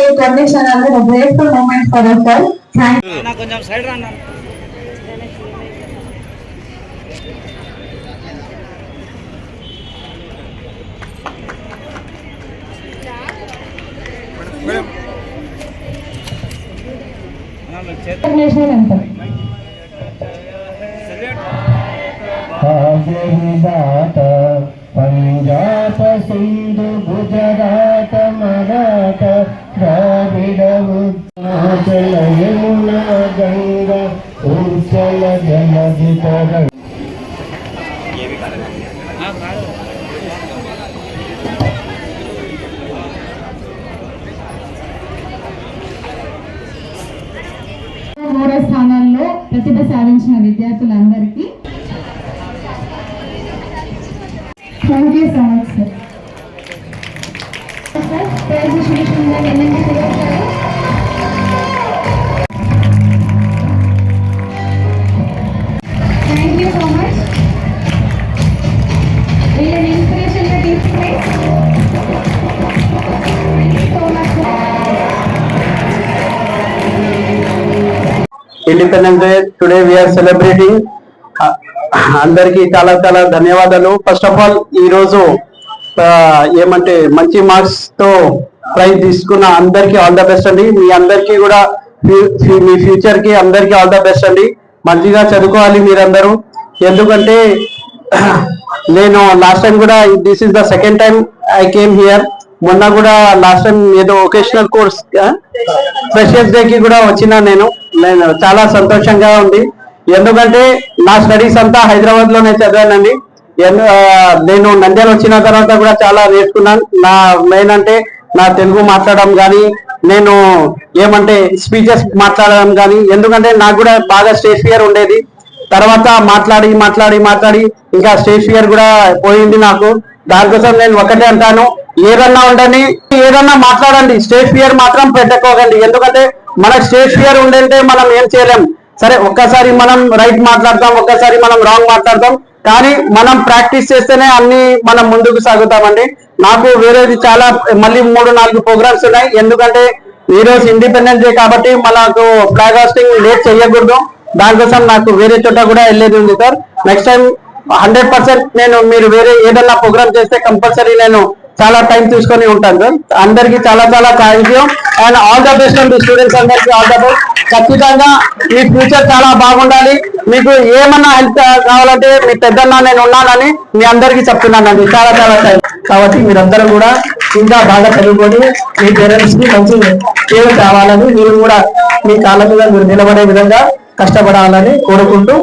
the condition and a grateful moment for us all. Thank నా కొంచెం side రా అన్న. అన్న, మీరు చేతి- द्राविड उत्तराचल यमुना गंगा उच्चल जलधि तरंग ఆ, కాదు. మూడో స్థానాల్లో ప్రతిభ సాధించిన విద్యార్థులందరికీ thank you so much sir thank independence day today we are celebrating అందరికి చాలా చాలా ధన్యవాదాలు. ఫస్ట్ ఆఫ్ ఆల్ ఈ రోజు ఏమంటే మంచి మార్క్స్తో ప్రైజ్ తీసుకున్న అందరికి ఆల్ ద బెస్ట్ అండి. మీ అందరికీ కూడా ఫ్యూ- మీ ఫ్యూచర్కి అందరికి ఆల్ ద బెస్ట్ అండి. మంచిగా చదువుకోవాలి మీరందరూ. ఎందుకంటే నేను లాస్ట్ టైం కూడా this is the second time I came here మొన్న కూడా లాస్ట్ టైం ఏదో ఒకేషనల్ కోర్స్ ఫ్రెషర్స్ డే కి కూడా వచ్చిన నేను. నేను చాలా సంతోషంగా ఉంది. ఎందుకంటే నా స్టడీస్ అంతా హైదరాబాద్లోనే చదివానండి నేను నంద్యాల వచ్చిన తర్వాత కూడా చాలా నేర్చుకున్నాను నా మెయిన్ అంటే నా తెలుగు మాట్లాడడం కానీ నేను ఏమంటే స్పీచెస్ మాట్లాడడం కానీ ఎందుకంటే నాకు కూడా బాగా స్టేజ్ ఫియర్ ఉండేది. తర్వాత మాట్లాడి మాట్లాడి మాట్లాడి ఇంకా స్టేజ్ ఫియర్ కూడా పోయింది నాకు. దానికోసం నేను ఒకటే అంటాను. ఏదన్నా ఉండని ఏదన్నా మాట్లాడండి. స్టేజ్ ఫియర్ మాత్రం పెట్టుకోకండి. ఎందుకంటే మనకు స్టేజ్ ఫియర్ ఉండంటే మనం ఏం చేయలేం. సరే ఒక్కసారి మనం రైట్ మాట్లాడతాం ఒక్కసారి మనం రాంగ్ మాట్లాడతాం. కానీ మనం ప్రాక్టీస్ చేస్తేనే అన్ని మనం ముందుకు సాగుతామండి. నాకు వేరేది చాలా మళ్ళీ మూడు నాలుగు ప్రోగ్రామ్స్ ఉన్నాయి. ఎందుకంటే ఈ రోజు ఇండిపెండెన్స్ డే కాబట్టి మనకు ఫ్లాగ్ హాస్టింగ్ లేట్ చేయకూడదు. దానికోసం నాకు వేరే చోట కూడా వెళ్ళేది ఉంది sir next time hundred percent నేను మీరు వేరే ఏదన్నా ప్రోగ్రామ్ చేస్తే కంపల్సరీ నేను చాలా టైం తీసుకొని ఉంటాను అందరికి చాలా చాలా thank you and all the best and students అందరికి ఆల్ ద బెస్ట్ ఖచ్చితంగా మీ ఫ్యూచర్ చాలా బాగుండాలి. మీకు ఏమన్నా హెల్ప్ కావాలంటే మీ పెద్దన్న నేను ఉన్నానని మీ అందరికీ చెప్తున్నానండి. చాలా చాలా థ్యాంక్ కాబట్టి మీరందరూ కూడా ఇంకా బాగా చదువుకొని మీ పేరెంట్స్కి మంచి పేరు కావాలని మీరు కూడా మీ కాళ్ళ మీద మీరు నిలబడే విధంగా కష్టపడాలని కోరుకుంటూ